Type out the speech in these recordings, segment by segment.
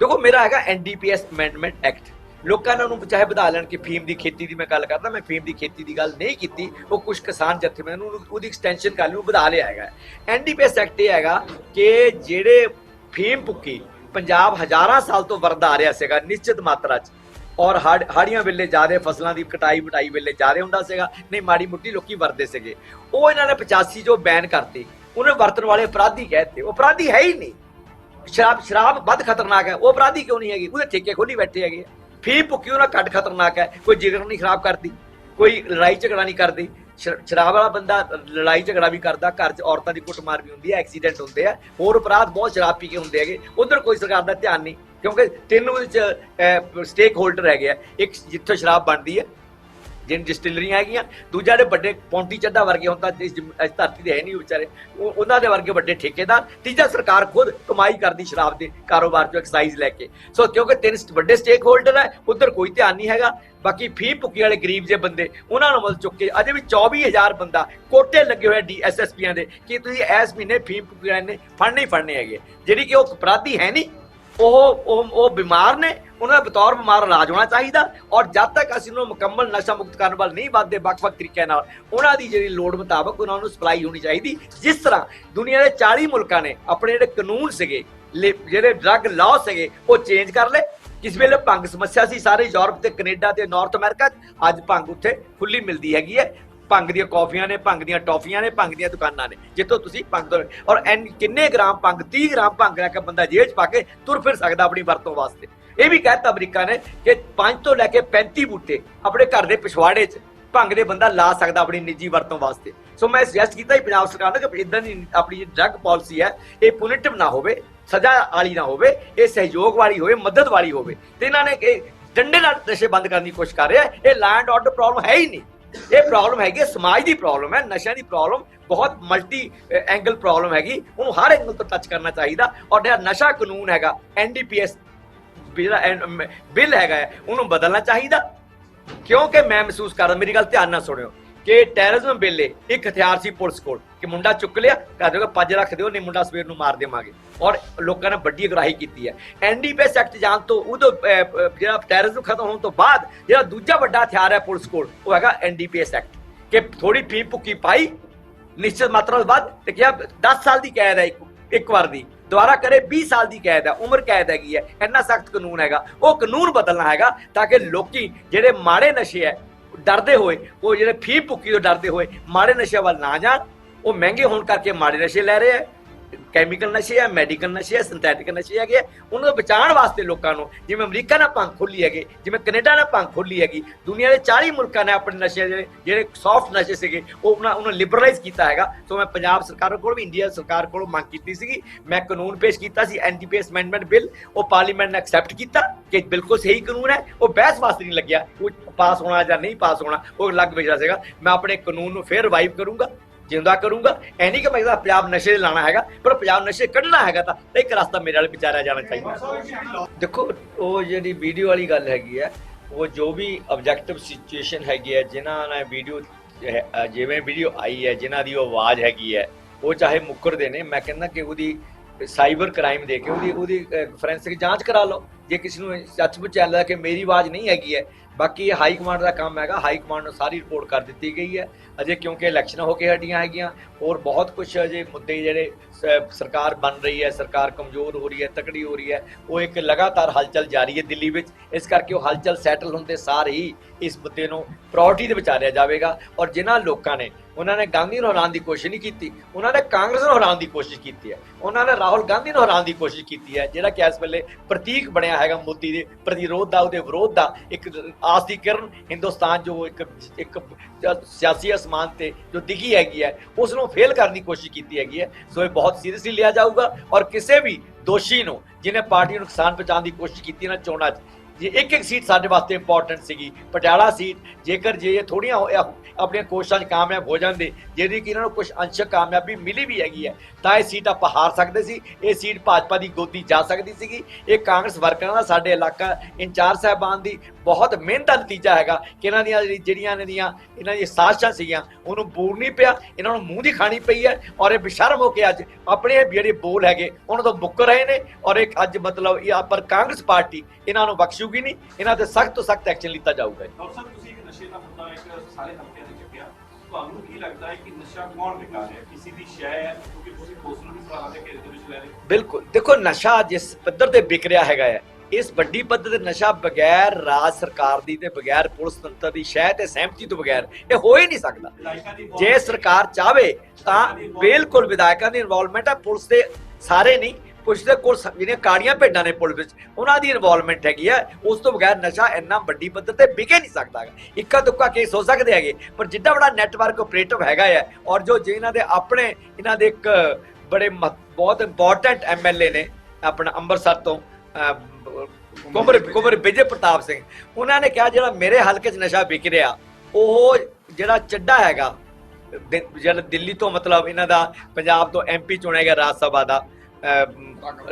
ਦੇਖੋ, ਮੇਰਾ ਹੈਗਾ ਐਨਡੀਪੀਐਸ ਅਮੈਂਡਮੈਂਟ ਐਕਟ ਲੋਕਾਂ ਨੇ ਉਹਨੂੰ ਚਾਹੇ ਵਧਾ ਲੈਣ ਕਿ ਫੀਮ ਦੀ ਖੇਤੀ ਦੀ ਮੈਂ ਗੱਲ ਕਰਦਾ, ਮੈਂ ਫੀਮ ਦੀ ਖੇਤੀ ਦੀ ਗੱਲ ਨਹੀਂ ਕੀਤੀ। ਉਹ ਕੁਝ ਕਿਸਾਨ ਜਥੇਬੰਦੀਆਂ ਨੂੰ ਉਹਦੀ ਐਕਸਟੈਂਸ਼ਨ ਕਰ ਲਈ, ਉਹ ਵਧਾ ਲਿਆ ਹੈਗਾ। ਐਨਡੀਪੀਐਸ ਐਕਟ ਇਹ ਹੈਗਾ ਕਿ ਜਿਹੜੇ ਫੀਮ ਭੁੱਕੀ ਪੰਜਾਬ ਹਜ਼ਾਰਾਂ ਸਾਲ ਤੋਂ ਵਰਦਾ ਆ ਰਿਹਾ ਸੀਗਾ ਨਿਸ਼ਚਿਤ ਮਾਤਰਾ 'ਚ। ਔਰ ਹੜ- ਹਾੜੀਆਂ ਵੇਲੇ ਜ਼ਿਆਦਾ ਫਸਲਾਂ ਦੀ ਕਟਾਈ ਮਟਾਈ ਵੇਲੇ ਜ਼ਿਆਦਾ ਹੁੰਦਾ ਸੀਗਾ, ਨਹੀਂ ਮਾੜੀ ਮੁੱਟੀ ਲੋਕੀ ਵਰਦੇ ਸੀਗੇ। ਉਹ ਇਹਨਾਂ ਨੇ 85 ਜੋ ਬੈਨ ਕਰਤੇ, ਉਹਨੇ ਵਰਤਣ ਵਾਲੇ ਅਪਰਾਧੀ ਕਹਿਤੇ ਉਹ ਅਪਰਾਧੀ ਹੈ ਹੀ ਨਹੀਂ। ਸ਼ਰਾਬ ਸ਼ਰਾਬ ਵੱਧ ਖਤਰਨਾਕ ਹੈ। ਉਹ ਅਪਰਾਧੀ ਕਿਉਂ ਨਹੀਂ ਹੈਗੀ? ਉਹਦੇ ਠੇਕੇ ਖੋਲੀ ਬੈਠੇ ਹੈਗੇ। ਫੀ ਭੁੱਕੀ ਉਹਨਾਂ ਘੱਟ ਖਤਰਨਾਕ ਹੈ। ਕੋਈ ਜਿਗਰ ਨਹੀਂ ਖਰਾਬ ਕਰਦੀ। ਕੋਈ ਲੜਾਈ ਝਗੜਾ ਨਹੀਂ ਕਰਦੀ। ਸ਼ਰਾਬ ਵਾਲਾ ਬੰਦਾ ਲੜਾਈ ਝਗੜਾ ਵੀ ਕਰਦਾ। ਘਰ 'ਚ ਔਰਤਾਂ ਦੀ ਕੁੱਟਮਾਰ ਵੀ ਹੁੰਦੀ ਹੈ, ਐਕਸੀਡੈਂਟ ਹੁੰਦੇ ਆ। ਹੋਰ ਅਪਰਾਧ ਬਹੁਤ ਸ਼ਰਾਬ ਪੀ ਕੇ ਹੁੰਦੇ ਹੈਗੇ। ਉਧਰ ਕੋਈ ਸਰਕਾਰ ਦਾ ਧਿਆਨ ਨਹੀਂ। ਕਿਉਂਕਿ ਤਿੰਨ ਵਿੱਚ ਸਟੇਕ ਹੋਲਡਰ ਹੈਗੇ ਆ। ਇੱਕ ਜਿੱਥੋਂ ਸ਼ਰਾਬ ਬਣਦੀ ਹੈ ਜਿਨ ਡਿਸਟਿਲਰੀਆਂ ਹੈਗੀਆਂ, ਦੂਜਾ ਜਿਹੜੇ ਵੱਡੇ ਪੌਂਟੀ ਚੱਡਾ ਵਰਗੇ ਹੁਣ ਤਾਂ ਇਸ ਧਰਤੀ ਦੇ ਹੈ ਨਹੀਂ ਵਿਚਾਰੇ। ਉਹਨਾਂ ਦੇ ਵਰਗੇ ਵੱਡੇ ਠੇਕੇਦਾਰ, ਤੀਜਾ ਸਰਕਾਰ ਖੁਦ ਕਮਾਈ ਕਰਦੀ ਸ਼ਰਾਬ ਦੇ ਕਾਰੋਬਾਰ ਚੋਂ ਐਕਸਾਈਜ਼ ਲੈ ਕੇ। ਸੋ ਕਿਉਂਕਿ ਤਿੰਨ ਵੱਡੇ ਸਟੇਕ ਹੋਲਡਰ ਹੈ, ਉਧਰ ਕੋਈ ਧਿਆਨ ਨਹੀਂ ਹੈਗਾ, ਬਾਕੀ ਫੀ ਭੁੱਕੀ ਵਾਲੇ ਗਰੀਬ ਜੇ ਬੰਦੇ, ਉਹਨਾਂ ਨੂੰ ਮੁੱਲ ਚੁੱਕ ਕੇ ਅਜੇ ਵੀ 24000 ਬੰਦਾ ਕੋਟੇ ਲੱਗੇ ਹੋਏ ਡੀਐਸਐਸਪੀਆਂ ਦੇ, ਕਿ ਤੁਸੀਂ ਇਸ ਮਹੀਨੇ ਫੀ ਭੁੱਕੀ ਵਾਲੇ ਨੇ ਫੜਨੇ ਹੀ ਫੜਨੇ ਹੈਗੇ। ਜਿਹੜੀ ਕਿ ਉਹ ਅਪਰਾਧੀ ਹੈ ਨਹੀਂ ਉਹ ਉਹ ਬਿਮਾਰ ਨੇ, ਉਹਨਾਂ ਦਾ ਬਤੌਰ ਬਿਮਾਰ ਇਲਾਜ ਹੋਣਾ ਚਾਹੀਦਾ ਔਰ ਜਦ ਤੱਕ ਅਸੀਂ ਉਹਨਾਂ ਨੂੰ ਮੁਕੰਮਲ ਨਸ਼ਾ ਮੁਕਤ ਕਰਨ ਵੱਲ ਨਹੀਂ ਵੱਧਦੇ ਵੱਖ-ਵੱਖ ਤਰੀਕਿਆਂ ਨਾਲ, ਉਹਨਾਂ ਦੀ ਜਿਹੜੀ ਲੋੜ ਮੁਤਾਬਕ ਉਹਨਾਂ ਨੂੰ ਸਪਲਾਈ ਹੋਣੀ ਚਾਹੀਦੀ, ਜਿਸ ਤਰ੍ਹਾਂ ਦੁਨੀਆ ਦੇ 40 ਮੁਲਕਾਂ ਨੇ ਆਪਣੇ ਜਿਹੜੇ ਕਾਨੂੰਨ ਸੀਗੇ, ਲੇ- ਜਿਹੜੇ ਡਰੱਗ ਲਾਅ ਸੀਗੇ, ਉਹ ਚੇਂਜ ਕਰ ਲਏ। ਕਿਸ ਵੇਲੇ ਭੰਗ ਸਮੱਸਿਆ ਸੀ, ਸਾਰੇ ਯੂਰਪ ਤੇ ਕੈਨੇਡਾ ਤੇ ਨਾਰਥ ਅਮਰੀਕਾ 'ਚ, ਅੱਜ ਭੰਗ ਉੱਥੇ ਖੁੱਲੀ ਮਿਲਦੀ ਹੈਗੀ ਹੈ। ਭੰਗ ਦੀਆਂ ਕਾਫੀਆਂ ਨੇ, ਭੰਗ ਦੀਆਂ ਟੌਫੀਆਂ ਨੇ, ਭੰਗ ਦੀਆਂ ਦੁਕਾਨਾਂ ਨੇ, ਜਿੱਥੋਂ ਤੁਸੀਂ ਭੰਗ ਤੋਂ ਔਰ ਐਨ ਕਿੰਨੇ ਗ੍ਰਾਮ ਭੰਗ 30 ਗ੍ਰਾਮ ਭੰਗ ਲੈ ਕੇ ਬੰਦਾ ਜੇਲ੍ਹ 'ਚ ਪਾ ਕੇ ਤੁਰ ਫਿਰ ਸਕਦਾ ਆਪਣੀ ਵਰਤੋਂ ਵਾਸਤੇ। ਇਹ ਵੀ ਕਹਿਤਾ ਅਮਰੀਕਾ ਨੇ ਕਿ 5 ਤੋਂ ਲੈ ਕੇ 35 ਬੂਟੇ ਆਪਣੇ ਘਰ ਦੇ ਪਿਛਵਾੜੇ 'ਚ ਭੰਗ ਦੇ ਬੰਦਾ ਲਾ ਸਕਦਾ ਆਪਣੀ ਨਿੱਜੀ ਵਰਤੋਂ ਵਾਸਤੇ। ਸੋ ਮੈਂ ਸੁਜੈਸਟ ਕੀਤਾ ਹੀ ਪੰਜਾਬ ਸਰਕਾਰ ਨੂੰ ਕਿ ਇਦਾਂ ਦੀ ਆਪਣੀ ਡਰੱਗ ਪਾਲਿਸੀ ਹੈ, ਇਹ ਪੁਨਿਟਿਵ ਨਾ ਹੋਵੇ, ਸਜ਼ਾ ਵਾਲੀ ਨਾ ਹੋਵੇ, ਇਹ ਸਹਿਯੋਗ ਵਾਲੀ ਹੋਵੇ, ਮਦਦ ਵਾਲੀ ਹੋਵੇ। ਤੇ ਇਹਨਾਂ ਨੇ ਇਹ ਡੰਡੇ ਨਾਲ ਨਸ਼ੇ ਬੰਦ ਕਰਨ ਦੀ ਕੋਸ਼ਿਸ਼ ਕਰ ਰਿਹਾ ਇਹ ਲੈਂਡ ਆਰਡਰ ਪ੍ਰੋਬਲਮ ਹੈ ਹੀ ਨਹੀਂ। ਇਹ ਪ੍ਰੋਬਲਮ ਹੈਗੀ ਹੈ, ਸਮਾਜ ਦੀ ਪ੍ਰੋਬਲਮ ਹੈ ਨਸ਼ਿਆਂ ਦੀ ਪ੍ਰੋਬਲਮ ਬਹੁਤ ਮਲਟੀ ਐਂਗਲ ਪ੍ਰੋਬਲਮ ਹੈਗੀ। ਉਹਨੂੰ ਹਰ ਐਂਗਲ ਤੋਂ ਟੱਚ ਕਰਨਾ ਚਾਹੀਦਾ। ਔਰ ਜਿਹੜਾ ਨਸ਼ਾ ਕਾਨੂੰਨ ਹੈਗਾ ਐਨਡੀਪੀਐਸ ਜਿਹੜਾ ਬਿੱਲ ਹੈਗਾ ਹੈ, ਉਹਨੂੰ ਬਦਲਣਾ ਚਾਹੀਦਾ। ਕਿਉਂਕਿ ਮੈਂ ਮਹਿਸੂਸ ਕਰਦਾ ਮੇਰੀ ਗੱਲ ਧਿਆਨ ਨਾਲ ਸੁਣਿਓ ਕਿ ਟੈਰਰਿਜ਼ਮ ਵੇਲੇ ਇੱਕ ਹਥਿਆਰ ਸੀ ਪੁਲਿਸ ਕੋਲ। ਕਿ ਮੁੰਡਾ ਚੁੱਕ ਲਿਆ ਕਹ ਦਿਓਗਾ ਪੱਜ ਰੱਖ ਦਿਓ, ਨਹੀਂ ਮੁੰਡਾ ਸਵੇਰ ਨੂੰ ਮਾਰ ਦੇਵਾਂਗੇ। ਔਰ ਲੋਕਾਂ ਨੇ ਵੱਡੀ ਅਗਰਾਹੀ ਕੀਤੀ ਹੈ। ਐਨਡੀਪੀਐਸ ਐਕਟ ਜਾਣ ਤੋਂ ਉਦੋਂ ਜਿਹੜਾ ਟੈਰਰਿਜ਼ਮ ਖਤਮ ਹੋਣ ਤੋਂ ਬਾਅਦ, ਜਿਹੜਾ ਦੂਜਾ ਵੱਡਾ ਹਥਿਆਰ ਹੈ ਪੁਲਿਸ ਕੋਲ, ਉਹ ਹੈਗਾ ਐਨਡੀਪੀਐਸ ਐਕਟ ਕਿ ਥੋੜੀ ਫੀ ਭੁੱਕੀ ਪਾਈ, ਨਿਸ਼ਚਿਤ ਮਾਤਰਾ ਤੋਂ ਬਾਅਦ ਤੇ ਕਿਹਾ 10 ਸਾਲ ਦੀ ਕੈਦ ਹੈ ਇੱਕ ਇੱਕ ਵਾਰ ਦੀ। ਦੁਬਾਰਾ ਕਰੇ 20 ਸਾਲ ਦੀ ਕੈਦ ਹੈ, ਉਮਰ ਕੈਦ ਹੈਗੀ ਹੈ, ਇੰਨਾ ਸਖਤ ਕਾਨੂੰਨ ਹੈਗਾ। ਉਹ ਕਾਨੂੰਨ ਬਦਲਣਾ ਹੈਗਾ, ਤਾਂ ਕਿ ਲੋਕੀ ਜਿਹੜੇ ਮਾੜੇ ਨਸ਼ੇ ਹੈ ਡਰਦੇ ਹੋਏ, ਉਹ ਜਿਹੜੇ ਫੀ ਭੁੱਕੀ ਤੋਂ ਡਰਦੇ ਹੋਏ, ਮਾੜੇ ਨਸ਼ੇ ਵੱਲ ਨਾ ਜਾਣ। ਉਹ ਮਹਿੰਗੇ ਹੋਣ ਕਰਕੇ ਮਾੜੇ ਨਸ਼ੇ ਲੈ ਰਹੇ ਹੈ ਕੈਮੀਕਲ ਨਸ਼ੇ ਆ ਮੈਡੀਕਲ ਨਸ਼ੇ ਆ ਸਿੰਥੈਟਿਕ ਨਸ਼ੇ ਹੈਗੇ ਆ। ਉਹਨਾਂ ਨੂੰ ਬਚਾਉਣ ਵਾਸਤੇ ਲੋਕਾਂ ਨੂੰ, ਜਿਵੇਂ ਅਮਰੀਕਾ ਨਾਲ ਭੰਗ ਖੋਲੀ ਹੈਗੇ, ਜਿਵੇਂ ਕੈਨੇਡਾ ਨਾਲ ਭੰਗ ਖੋਲੀ ਹੈਗੀ, ਦੁਨੀਆ ਦੇ 40 ਮੁਲਕਾਂ ਨੇ ਆਪਣੇ ਨਸ਼ੇ ਜਿਹੜੇ ਜਿਹੜੇ ਸੌਫਟ ਨਸ਼ੇ ਸੀਗੇ, ਉਹ ਉਹਨਾਂ, ਉਹਨੂੰ ਲਿਬਰਲਾਈਜ਼ ਕੀਤਾ ਹੈਗਾ ਸੋ ਮੈਂ ਪੰਜਾਬ ਸਰਕਾਰ ਕੋਲ ਵੀ, ਇੰਡੀਆ ਸਰਕਾਰ ਕੋਲ ਮੰਗ ਕੀਤੀ ਸੀਗੀ, ਮੈਂ ਕਾਨੂੰਨ ਪੇਸ਼ ਕੀਤਾ ਸੀ ਐਨਡੀਪੀਐਸ ਅਮੈਂਡਮੈਂਟ ਬਿੱਲ ਉਹ ਪਾਰਲੀਮੈਂਟ ਨੇ ਐਕਸੈਪਟ ਕੀਤਾ ਕਿ ਬਿਲਕੁਲ ਸਹੀ ਕਾਨੂੰਨ ਹੈ, ਉਹ ਬਹਿਸ ਵਾਸਤੇ ਨਹੀਂ ਲੱਗਿਆ, ਉਹ ਪਾਸ ਹੋਣਾ ਜਾਂ ਨਹੀਂ ਪਾਸ ਹੋਣਾ, ਉਹ ਅਲੱਗ ਵਿਸ਼ਾ ਸੀਗਾ ਮੈਂ ਆਪਣੇ ਕਾਨੂੰਨ ਨੂੰ ਫੇਰ ਰਿਵਾਈਵ ਕਰੂੰਗਾ ਜਿੰਦਾ ਕਰੂੰਗਾ। ਐ ਨਹੀਂ ਕਿ ਮੈਂ ਇਹਦਾ ਪੰਜਾਬ ਨਸ਼ੇ ਲਾਣਾ ਹੈਗਾ, ਪਰ ਪੰਜਾਬ ਨਸ਼ੇ ਕੱਢਣਾ ਹੈਗਾ ਤਾਂ ਇੱਕ ਰਸਤਾ ਮੇਰੇ ਵਾਲੇ ਵਿਚਾਰਿਆ ਜਾਣਾ ਚਾਹੀਦਾ। ਦੇਖੋ, ਉਹ ਜਿਹੜੀ ਵੀਡੀਓ ਵਾਲੀ ਗੱਲ ਹੈਗੀ ਹੈ, ਉਹ ਜੋ ਵੀ ਆਬਜੈਕਟਿਵ ਸਿਚੁਏਸ਼ਨ ਹੈਗੀ ਹੈ, ਜਿਨ੍ਹਾਂ ਨੇ ਵੀਡੀਓ ਜਿਵੇਂ ਵੀਡੀਓ ਆਈ ਹੈ, ਜਿਨ੍ਹਾਂ ਦੀ ਉਹ ਆਵਾਜ਼ ਹੈਗੀ ਹੈ, ਉਹ ਚਾਹੇ ਮੁੱਕਰਦੇ ਨੇ, ਮੈਂ ਕਹਿੰਦਾ ਕਿ ਉਹਦੀ ਸਾਈਬਰ ਕ੍ਰਾਈਮ ਦੇ ਕੇ ਉਹਦੀ ਉਹਦੀ ਫੋਰੈਂਸਿਕ ਜਾਂਚ ਕਰਾ ਲਓ। ਜੇ ਕਿਸੇ ਨੂੰ ਸੱਚਮੁੱਚ ਚੱਲਦਾ ਕਿ ਮੇਰੀ ਆਵਾਜ਼ ਨਹੀਂ ਹੈਗੀ ਹੈ ਬਾਕੀ ਇਹ ਹਾਈ ਕਮਾਂਡ ਦਾ ਕੰਮ ਹੈਗਾ, ਹਾਈ ਕਮਾਂਡ ਨੂੰ ਸਾਰੀ ਰਿਪੋਰਟ ਕਰ ਦਿੱਤੀ ਗਈ ਹੈ। ਅਜੇ ਕਿਉਂਕਿ ਇਲੈਕਸ਼ਨ ਹੋ ਕੇ ਹਟੀਆਂ ਹੈਗੀਆਂ, ਹੋਰ ਬਹੁਤ ਕੁਝ ਅਜੇ ਮੁੱਦੇ ਜਿਹੜੇ ਸਰਕਾਰ ਬਣ ਰਹੀ ਹੈ, ਸਰਕਾਰ ਕਮਜ਼ੋਰ ਹੋ ਰਹੀ ਹੈ, ਤਕੜੀ ਹੋ ਰਹੀ ਹੈ, ਉਹ ਇੱਕ ਲਗਾਤਾਰ ਹਲਚਲ ਜਾਰੀ ਹੈ ਦਿੱਲੀ ਵਿੱਚ। ਇਸ ਕਰਕੇ ਉਹ ਹਲਚਲ ਸੈਟਲ ਹੁੰਦੇ ਸਾਰ ਹੀ ਇਸ ਮੁੱਦੇ ਨੂੰ ਪ੍ਰਾਇੋਰਟੀ ਦੇ ਵਿਚਾਰਿਆ ਜਾਵੇਗਾ। ਔਰ ਜਿਨ੍ਹਾਂ ਲੋਕਾਂ ਨੇ, ਉਹਨਾਂ ਨੇ ਗਾਂਧੀ ਨੂੰ ਹਰਾਉਣ ਦੀ ਕੋਸ਼ਿਸ਼ ਨਹੀਂ ਕੀਤੀ, ਉਹਨਾਂ ਨੇ ਕਾਂਗਰਸ ਨੂੰ ਹਰਾਉਣ ਦੀ ਕੋਸ਼ਿਸ਼ ਕੀਤੀ ਹੈ। ਉਹਨਾਂ ਨੇ ਰਾਹੁਲ ਗਾਂਧੀ ਨੂੰ ਹਰਾਉਣ ਦੀ ਕੋਸ਼ਿਸ਼ ਕੀਤੀ ਹੈ, ਜਿਹੜਾ ਕਿ ਇਸ ਵੇਲੇ ਪ੍ਰਤੀਕ ਬਣਿਆ ਹੈਗਾ ਮੋਦੀ ਦੇ, ਪ੍ਰਤੀਰੋਧ ਦਾ, ਉਹਦੇ ਵਿਰੋਧ ਦਾ ਇੱਕ ਆਸ ਦੀ ਕਿਰਨ ਹਿੰਦੁਸਤਾਨ ਜੋ ਇੱਕ ਇੱਕ ਸਿਆਸੀ ਅਸਮਾਨ ਤੇ ਜੋ ਡਿੱਗੀ ਹੈਗੀ ਹੈ ਉਸ ਨੂੰ ਫੇਲ ਕਰਨ ਦੀ ਕੋਸ਼ਿਸ਼ ਕੀਤੀ ਹੈਗੀ ਹੈ। ਸੋ ਇਹ ਬਹੁਤ ਸੀਰੀਅਸਲੀ ਲਿਆ ਜਾਊਗਾ ਔਰ ਕਿਸੇ ਵੀ ਦੋਸ਼ੀ ਨੂੰ, ਜਿਹਨੇ ਪਾਰਟੀ ਨੂੰ ਨੁਕਸਾਨ ਪਹੁੰਚਾਉਣ ਦੀ ਕੋਸ਼ਿਸ਼ ਕੀਤੀ ਨਾ, ਚੋਣਾਂ 'ਚ ਜੇ ਇੱਕ ਇੱਕ ਸੀਟ ਸਾਡੇ ਵਾਸਤੇ ਇੰਪੋਰਟੈਂਟ ਸੀਗੀ। ਪਟਿਆਲਾ ਸੀਟ, ਜੇਕਰ ਜੇ ਇਹ ਥੋੜੀਆਂ ਆਪਣੀਆਂ ਕੋਸ਼ਿਸ਼ਾਂ 'ਚ ਕਾਮਯਾਬ ਹੋ ਜਾਂਦੇ ਜਿਹਦੀ ਕਿ ਇਹਨਾਂ ਨੂੰ ਕੁਝ ਅੰਸ਼ਕ ਕਾਮਯਾਬੀ ਮਿਲੀ ਵੀ ਹੈਗੀ ਹੈ, ਤਾਂ ਇਹ ਸੀਟ ਆਪਾਂ ਹਾਰ ਸਕਦੇ ਸੀ। ਇਹ ਸੀਟ ਭਾਜਪਾ ਦੀ ਗੋਦੀ ਜਾ ਸਕਦੀ ਸੀਗੀ। ਇਹ ਕਾਂਗਰਸ ਵਰਕਰਾਂ ਦਾ ਸਾਡੇ ਇਲਾਕਾ ਇੰਚਾਰਜ ਸਾਹਿਬਾਨ ਦੀ ਬਹੁਤ ਮਿਹਨਤ ਦਾ ਨਤੀਜਾ ਹੈਗਾ ਕਿ ਇਹਨਾਂ ਦੀਆਂ ਜਿਹੜੀਆਂ ਇਹਨਾਂ ਦੀਆਂ ਇਹਨਾਂ ਦੀਆਂ ਸਾਜ਼ਿਸ਼ਾਂ ਸੀਗੀਆਂ, ਉਹਨੂੰ ਬੂਰ ਨਹੀਂ ਪਿਆ। ਇਹਨਾਂ ਨੂੰ ਮੂੰਹ ਦੀ ਖਾਣੀ ਪਈ ਹੈ ਔਰ ਇਹ ਬੇਸ਼ਰਮ ਹੋ ਕੇ ਅੱਜ ਆਪਣੇ ਜਿਹੜੇ ਬੋਲ ਹੈਗੇ, ਉਹਨਾਂ ਤੋਂ ਮੁੱਕ ਰਹੇ ਨੇ। ਔਰ ਇਹ ਅੱਜ ਮਤਲਬ ਇਹ ਪਰ ਕਾਂਗਰਸ ਪਾਰਟੀ ਇਹਨਾਂ ਨੂੰ ਬਖਸ਼ੂ ਬਖਸ਼ੂਗੀ ਨਹੀਂ ਇਹਨਾਂ ਤੇ ਸਖਤ ਤੋਂ ਸਖਤ ਐਕਸ਼ਨ ਲਿੱਤਾ ਜਾਊਗਾ ਡਾਕਟਰ ਸਾਹਿਬ ਤੁਸੀਂ ਇੱਕ ਨਸ਼ੇ ਦਾ ਮੁੱਦਾ ਇੱਕ ਸਾਰੇ ਹਲਕਿਆਂ ਦੇ ਚੱਕਿਆ। ਤੁਹਾਨੂੰ ਕੀ ਲੱਗਦਾ ਹੈ ਕਿ ਨਸ਼ਾ ਕੌਣ ਵਿਕਾ ਰਿਹਾ? ਕਿਸੇ ਦੀ ਸ਼ੈ ਹੈ? ਕਿਉਂਕਿ ਤੁਸੀਂ ਪੋਸਟਰ ਵੀ ਸਵਾਲਾਂ ਦੇ ਘੇਰੇ ਦੇ ਵਿੱਚ ਲੈ ਰਹੇ। ਬਿਲਕੁਲ। ਦੇਖੋ ਨਸ਼ਾ ਜਿਸ ਪੱਧਰ ਤੇ ਵਿਕ ਰਿਹਾ ਹੈਗਾ ਹੈ ਇਸ ਵੱਡੀ ਪੱਧਰ ਤੇ ਨਸ਼ਾ ਬਗੈਰ ਰਾਜ ਸਰਕਾਰ ਦੀ ਤੇ ਬਗੈਰ ਪੁਲਿਸ ਤੰਤਰ ਦੀ ਸ਼ਹਿ ਤੇ ਸਹਿਮਤੀ ਤੋਂ ਬਗੈਰ ਇਹ ਹੋ ਹੀ ਨਹੀਂ ਸਕਦਾ। ਜੇ ਸਰਕਾਰ ਚਾਵੇ ਤਾਂ ਬਿਲਕੁਲ ਵਿਧਾਇਕਾਂ ਦੀ ਇਨਵੋਲਵਮੈਂਟ ਹੈ ਪੁਲਿਸ ਦੇ ਸਾਰੇ ਨਹੀਂ। ਪੁਲਿਸ ਦੇ ਕੋਲ ਜਿਹੜੀਆਂ ਕਾੜੀਆਂ ਭੇਡਾਂ ਨੇ ਪੁਲਿਸ ਵਿੱਚ ਉਹਨਾਂ ਦੀ ਇਨਵੋਲਵਮੈਂਟ ਹੈਗੀ ਹੈ ਉਸ ਤੋਂ ਬਗੈਰ ਨਸ਼ਾ ਇੰਨਾ ਵੱਡੀ ਪੱਧਰ ਤੇ ਵਿਕੇ ਨਹੀਂ ਸਕਦਾ। ਇੱਕਾ ਦੁੱਕਾ ਕੇਸ ਹੋ ਸਕਦੇ ਹੈਗੇ ਪਰ ਜਿੱਡਾ ਬੜਾ ਨੈਟਵਰਕ ਆਪਰੇਟਿਵ ਹੈਗਾ ਹੈ ਔਰ ਜੋ ਜੇ ਇਹਨਾਂ ਦੇ ਆਪਣੇ ਇਹਨਾਂ ਦੇ ਇੱਕ ਬੜੇ ਬਹੁਤ ਇੰਪੋਰਟੈਂਟ ਐਮਐਲਏ ਨੇ ਆਪਣਾ ਅੰਮ੍ਰਿਤਸਰ ਤੋਂ ਅਹ, ਕੁੰਵਰ ਕੁੰਵਰ ਵਿਜੇ ਪ੍ਰਤਾਪ ਸਿੰਘ ਉਹਨਾਂ ਨੇ ਕਿਹਾ ਜਿਹੜਾ ਮੇਰੇ ਹਲਕੇ 'ਚ ਨਸ਼ਾ ਵਿਕ ਰਿਹਾ ਉਹ ਜਿਹੜਾ ਚੱਡਾ ਹੈਗਾ ਜਿਹੜਾ ਦਿੱਲੀ ਤੋਂ ਮਤਲਬ ਇਹਨਾਂ ਦਾ ਪੰਜਾਬ ਤੋਂ ਐਮਪੀ ਚੁਣਿਆ ਗਿਆ ਰਾਜ ਸਭਾ ਦਾ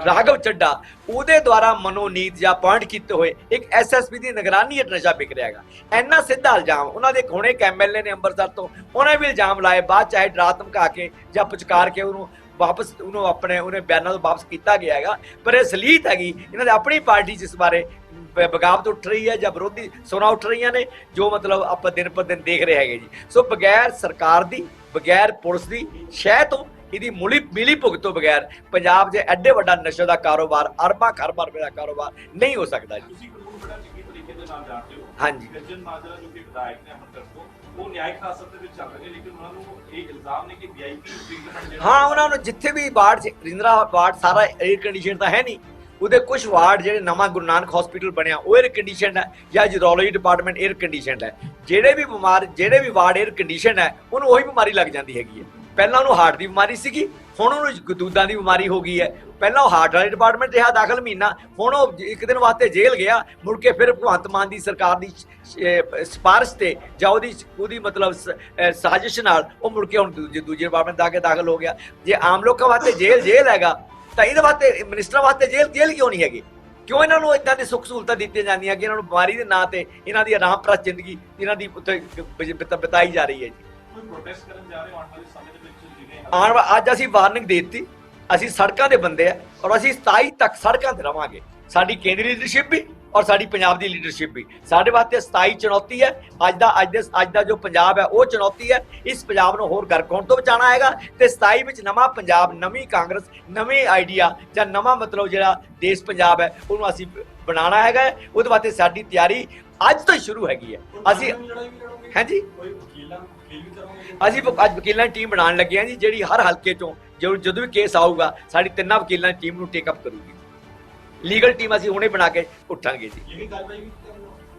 ਰਾਘਵ ਚੱਡਾ, ਉਹਦੇ ਦੁਆਰਾ ਮਨੋਨੀਤ ਜਾਂ ਪੁਆਇੰਟ ਕੀਤੇ ਹੋਏ ਇੱਕ ਐਸਐਸਪੀ ਦੀ ਨਿਗਰਾਨੀ ਹੇਠ ਨਸ਼ਾ ਵਿਕ ਰਿਹਾ ਹੈਗਾ। ਇੰਨਾ ਸਿੱਧਾ ਇਲਜ਼ਾਮ, ਉਹਨਾਂ ਦੇ ਹੁਣੇ ਇੱਕ ਐਮਐਲਏ ਨੇ ਅੰਮ੍ਰਿਤਸਰ ਤੋਂ, ਉਹਨੇ ਵੀ ਇਲਜ਼ਾਮ ਲਾਏ, ਬਾਅਦ ਚਾਹੇ ਡਰਾ ਧਮਕਾ ਕੇ ਜਾਂ ਪੁਚਕਾਰ ਕੇ ਉਹਨੂੰ ਵਾਪਸ, ਉਹਨੂੰ ਆਪਣੇ, ਉਹਨੇ ਬਿਆਨਾਂ ਤੋਂ ਵਾਪਸ ਕੀਤਾ ਗਿਆ ਹੈਗਾ। ਪਰ ਇਹ ਸਲੀਤ ਹੈਗੀ, ਇਹਨਾਂ ਦੀ ਆਪਣੀ ਪਾਰਟੀ ਜਿਸ ਬਾਰੇ ਬ- ਬਗਾਵਤ ਉੱਠ ਰਹੀ ਹੈ ਜਾਂ ਵਿਰੋਧੀ ਸੋਨਾ ਉੱਠ ਰਹੀਆਂ ਨੇ, ਜੋ ਮਤਲਬ ਆਪਾਂ ਦਿਨ ਪਰ ਦਿਨ ਦੇਖ ਰਹੇ ਹੈਗੇ ਜੀ। ਸੋ ਬਗੈਰ ਸਰਕਾਰ ਦੀ, ਬਗੈਰ ਪੁਲਿਸ ਦੀ, ਸ਼ਹਿ ਤੋਂ ਇਹਦੀ ਮੁਲੀ ਮਿਲੀ ਭੁਗਤ ਤੋਂ ਬਗੈਰ ਪੰਜਾਬ ਦੇ ਐਡੇ ਵੱਡਾ ਨਸ਼ੇ ਦਾ ਕਾਰੋਬਾਰ ਅਰਬਾਂ ਖਰਬਾਂ ਰੁਪਏ ਦਾ ਕਾਰੋਬਾਰ ਨਹੀਂ ਹੋ ਸਕਦਾ ਜੀ। ਹਾਂਜੀ। ਹਾਂ ਉਹਨਾਂ ਨੂੰ ਜਿੱਥੇ ਵੀ ਵਾਰਡ 'ਚ ਰਿੰਦਰਾ ਵਾਰਡ ਸਾਰਾ 에ਅਰ ਕੰਡੀਸ਼ਨ ਤਾਂ ਹੈ ਨਹੀਂ। ਉਹਦੇ ਕੁਝ ਵਾਰਡ ਜਿਹੜੇ ਨਵਾਂ ਗੁਰੂ ਨਾਨਕ ਹਸਪੀਟਲ ਬਣਿਆ ਉਹ ਏਅਰ ਕੰਡੀਸ਼ਨ ਹੈ ਜਾਂ ਜੂਰੋਲੋਜੀ ਡਿਪਾਰਟਮੈਂਟ ਏਅਰ ਕੰਡੀਸ਼ਨ ਹੈ। ਜਿਹੜੇ ਵੀ ਬਿਮਾਰ ਜਿਹੜੇ ਵੀ ਵਾਰਡ ਏਅਰ ਕੰਡੀਸ਼ਨ ਹੈ ਉਹਨੂੰ ਉਹੀ ਬਿਮਾਰੀ ਲੱਗ ਜਾਂਦੀ ਹੈਗੀ ਹੈ। ਪਹਿਲਾਂ ਉਹਨੂੰ ਹਾਰਟ ਦੀ ਬਿਮਾਰੀ ਸੀਗੀ, ਹੁਣ ਉਹਨੂੰ ਗਦੂਦਾਂ ਦੀ ਬਿਮਾਰੀ ਹੋ ਗਈ ਹੈ। ਪਹਿਲਾਂ ਉਹ ਹਾਰਟ ਵਾਲੇ ਡਿਪਾਰਟਮੈਂਟ ਰਿਹਾ ਦਾਖਲ ਮਹੀਨਾ, ਹੁਣ ਉਹ ਇੱਕ ਦਿਨ ਵਾਸਤੇ ਜੇਲ੍ਹ ਗਿਆ, ਮੁੜ ਕੇ ਫਿਰ ਭਗਵੰਤ ਮਾਨ ਦੀ ਸਰਕਾਰ ਦੀ ਸ਼- ਸਿਫਾਰਿਸ਼ ਤੇ ਜਾਂ ਉਹਦੀ ਉਹਦੀ ਮਤਲਬ ਸਾਜ਼ਿਸ਼ ਨਾਲ ਉਹ ਮੁੜ ਕੇ ਹੁਣ ਦੂਜੇ ਦੂਜੇ ਡਿਪਾਰਟਮੈਂਟ ਦਾ ਕੇ ਦਾਖਲ ਹੋ ਗਿਆ। ਜੇ ਆਮ ਲੋਕਾਂ ਵਾਸਤੇ ਜੇਲ੍ਹ ਜੇਲ੍ਹ ਹੈਗਾ, ਤਾਂ ਇਹਦੇ ਵਾਸਤੇ ਮਿਨਿਸਟਰ ਵਾਸਤੇ ਜੇਲ੍ਹ ਜੇਲ੍ਹ ਕਿਉਂ ਨਹੀਂ ਹੈਗੀ? ਕਿਉਂ ਇਹਨਾਂ ਨੂੰ ਇਦਾਂ ਦੀ ਸੁੱਖ ਸਹੂਲਤਾਂ ਦਿੱਤੀਆਂ ਜਾਂਦੀਆਂ ਕਿ ਇਹਨਾਂ ਨੂੰ ਬਿਮਾਰੀ ਦੇ ਨਾਂ ਤੇ ਇਹਨਾਂ ਦੀ ਆਰਾਮ ਪ੍ਰਸਤ ਜ਼ਿੰਦਗੀ, ਇਹਨਾਂ ਦੀ ਉੱਤੇ ਬਿਤਾਈ ਜਾ ਰਹੀ ਹੈ ਜੀ? ਕੋਈ ਪ੍ਰੋਟੈਸਟ ਕਰਨ ਜਾ ਰਹੇ ਆਉਣ ਵਾਲੇ ਸਮੇਂ ਆਉਣ ਅੱਜ ਅਸੀਂ ਵਾਰਨਿੰਗ ਦੇ ਦਿੱਤੀ ਅਸੀਂ ਸੜਕਾਂ ਦੇ ਬੰਦੇ ਆ ਔਰ ਅਸੀਂ 27 ਤੱਕ ਸੜਕਾਂ ਤੇ ਰਵਾਂਗੇ। ਸਾਡੀ ਕੇਂਦਰੀ ਲੀਡਰਸ਼ਿਪ ਵੀ ਔਰ ਸਾਡੀ ਪੰਜਾਬ ਦੀ ਲੀਡਰਸ਼ਿਪ ਵੀ। ਸਾਡੇ ਵਾਸਤੇ 27 ਚੁਣੌਤੀ ਹੈ। ਅੱਜ ਦਾ ਅੱਜ ਦੇ ਅੱਜ ਦਾ ਜੋ ਪੰਜਾਬ ਹੈ ਉਹ ਚੁਣੌਤੀ ਹੈ। ਇਸ ਪੰਜਾਬ ਨੂੰ ਹੋਰ ਗਰਕ ਹੋਣ ਤੋਂ ਬਚਾਉਣਾ ਹੈਗਾ ਤੇ 27 ਵਿੱਚ ਨਵਾਂ ਪੰਜਾਬ ਨਵੀਂ ਕਾਂਗਰਸ ਨਵੇਂ ਆਈਡੀਆ ਜਾਂ ਨਵਾਂ ਮਤਲਬ ਜਿਹੜਾ ਦੇਸ਼ ਪੰਜਾਬ ਹੈ ਉਹਨੂੰ ਅਸੀਂ ਬਣਾਉਣਾ ਹੈਗਾ। ਉਹਦੇ ਵਾਸਤੇ ਸਾਡੀ ਤਿਆਰੀ ਅੱਜ ਤੋਂ ਸ਼ੁਰੂ ਹੈਗੀ ਹੈ। ਅਸੀਂ ਹਾਂਜੀ? ਅਸੀਂ ਅੱਜ ਵਕੀਲਾਂ ਦੀ ਟੀਮ ਬਣਾਉਣ ਲੱਗੇ ਹਾਂ ਜੀ ਜਿਹੜੀ ਹਰ ਹਲਕੇ ਚੋਂ ਜਦੋਂ ਜਦੋਂ ਵੀ ਕੇਸ ਆਊਗਾ ਸਾਡੀ ਤਿੰਨਾਂ ਵਕੀਲਾਂ ਦੀ ਟੀਮ ਨੂੰ ਟੇਕ ਅਪ ਕਰੂਗੀ। ਲੀਗਲ ਟੀਮ ਅਸੀਂ ਹੁਣੇ ਬਣਾ ਕੇ ਉੱਠਾਂਗੇ ਜੀ। ਲੀਗਲ ਕਾਰਵਾਈ ਵੀ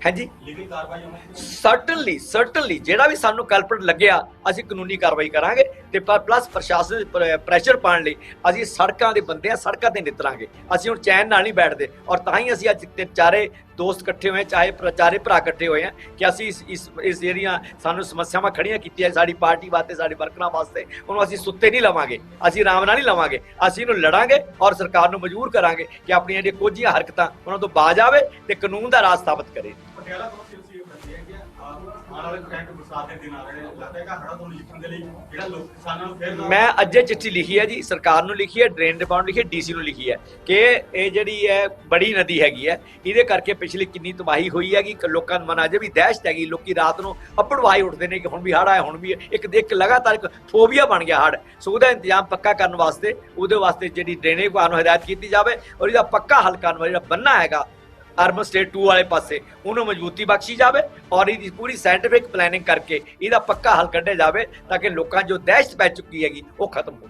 ਹਾਂਜੀ? ਲੀਗਲ ਕਾਰਵਾਈ ਹੋਣੀ ਸਰਟਨਲੀ ਸਰਟਨਲੀ ਜਿਹੜਾ ਵੀ ਸਾਨੂੰ ਕਲਪਰੇਟ ਲੱਗਿਆ ਅਸੀਂ ਕਾਨੂੰਨੀ ਕਾਰਵਾਈ ਕਰਾਂਗੇ ਤੇ ਪਲੱਸ ਪ੍ਰਸ਼ਾਸਨ ਪ੍ਰੈਸ਼ਰ ਪਾਉਣ ਲਈ ਅਸੀਂ ਸੜਕਾਂ ਦੇ ਬੰਦੇ ਆ ਸੜਕਾਂ ਤੇ ਨਿਤਰਾਂਗੇ। ਅਸੀਂ ਹੁਣ ਚੈਨ ਨਾਲ ਨਹੀਂ ਬੈਠਦੇ ਔਰ ਤਾਂ ਹੀ ਅਸੀਂ ਅੱਜ ਤੇ ਚਾਰੇ ਦੋਸਤ ਇਕੱਠੇ ਹੋਏ, ਚਾਹੇ ਪ੍ਰਚਾਰੇ ਭਰਾ ਇਕੱਠੇ ਹੋਏ ਆ ਕਿ ਅਸੀਂ ਇਸ ਇਸ ਇਸ ਜਿਹੜੀਆਂ ਸਾਨੂੰ ਸਮੱਸਿਆਵਾਂ ਖੜੀਆਂ ਕੀਤੀਆਂ, ਸਾਡੀ ਪਾਰਟੀ ਵਾਸਤੇ, ਸਾਡੇ ਵਰਕਰਾਂ ਵਾਸਤੇ, ਉਹਨੂੰ ਅਸੀਂ ਸੁੱਤੇ ਨਹੀਂ ਲਵਾਂਗੇ, ਅਸੀਂ ਆਰਾਮ ਨਾਲ ਨਹੀਂ ਲਵਾਂਗੇ, ਅਸੀਂ ਇਹਨੂੰ ਲੜਾਂਗੇ ਔਰ ਸਰਕਾਰ ਨੂੰ ਮਜਬੂਰ ਕਰਾਂਗੇ ਕਿ ਆਪਣੀਆਂ ਜਿਹੜੀਆਂ ਕੋਝੀਆਂ ਹਰਕਤਾਂ ਉਹਨਾਂ ਤੋਂ ਬਾਜ ਆਵੇ ਤੇ ਕਾਨੂੰਨ ਦਾ ਰਾਜ ਸਥਾਪਿਤ ਕਰੇ। ਪਟਿਆਲਾ ਮੈਂ ਅੱਜੇ ਚਿੱਠੀ ਲਿਖੀ ਹੈ ਜੀ, ਸਰਕਾਰ ਨੂੰ ਲਿਖੀ ਹੈ, ਡਰੇਨ ਡਿਪਾਰਟਮੈਂਟ ਲਿਖੀ ਹੈ, ਡੀਸੀ ਨੂੰ ਲਿਖੀ ਹੈ ਕਿ ਇਹ ਜਿਹੜੀ ਹੈ ਬੜੀ ਨਦੀ ਹੈਗੀ ਹੈ, ਇਹਦੇ ਕਰਕੇ ਪਿਛਲੀ ਕਿੰਨੀ ਤਬਾਹੀ ਹੋਈ ਹੈਗੀ ਲੋਕਾਂ ਨੂੰ ਮਨ ਅਜੇ ਵੀ ਦਹਿਸ਼ਤ ਹੈਗੀ, ਲੋਕੀ ਰਾਤ ਨੂੰ ਅੱਪੜਵਾਈ ਉੱਠਦੇ ਨੇ ਕਿ ਹੁਣ ਵੀ ਹੜ ਆਇਆ, ਹੁਣ ਵੀ ਇੱਕ ਇੱਕ ਲਗਾਤਾਰ ਇੱਕ ਫੋਬੀਆ ਬਣ ਗਿਆ ਹੜ ਸੋ ਉਹਦਾ ਇੰਤਜ਼ਾਮ ਪੱਕਾ ਕਰਨ ਵਾਸਤੇ, ਉਹਦੇ ਵਾਸਤੇ ਜਿਹੜੀ ਡਰੇਨੇਜ ਵਿਭਾਗ ਨੂੰ ਹਦਾਇਤ ਕੀਤੀ ਜਾਵੇ, ਔਰ ਇਹਦਾ ਪੱਕਾ ਹੱਲ ਕਰਨ ਵਾਲਾ ਜਿਹੜਾ ਬੰਨਾ ਹੈਗਾ ਅਰਬਨ ਸਟੇਟ 2 ਵਾਲੇ ਪਾਸੇ, ਉਹਨੂੰ ਮਜ਼ਬੂਤੀ ਬਖਸ਼ੀ ਜਾਵੇ ਔਰ ਇਹਦੀ ਪੂਰੀ ਸਾਇੰਟੀਫਿਕ ਪਲੈਨਿੰਗ ਕਰਕੇ ਇਹਦਾ ਪੱਕਾ ਹੱਲ ਕੱਢਿਆ ਜਾਵੇ ਤਾਂ ਕਿ ਲੋਕਾਂ ਜੋ ਦਹਿਸ਼ਤ ਪੈ ਚੁੱਕੀ ਹੈਗੀ, ਉਹ ਖਤਮ ਹੋ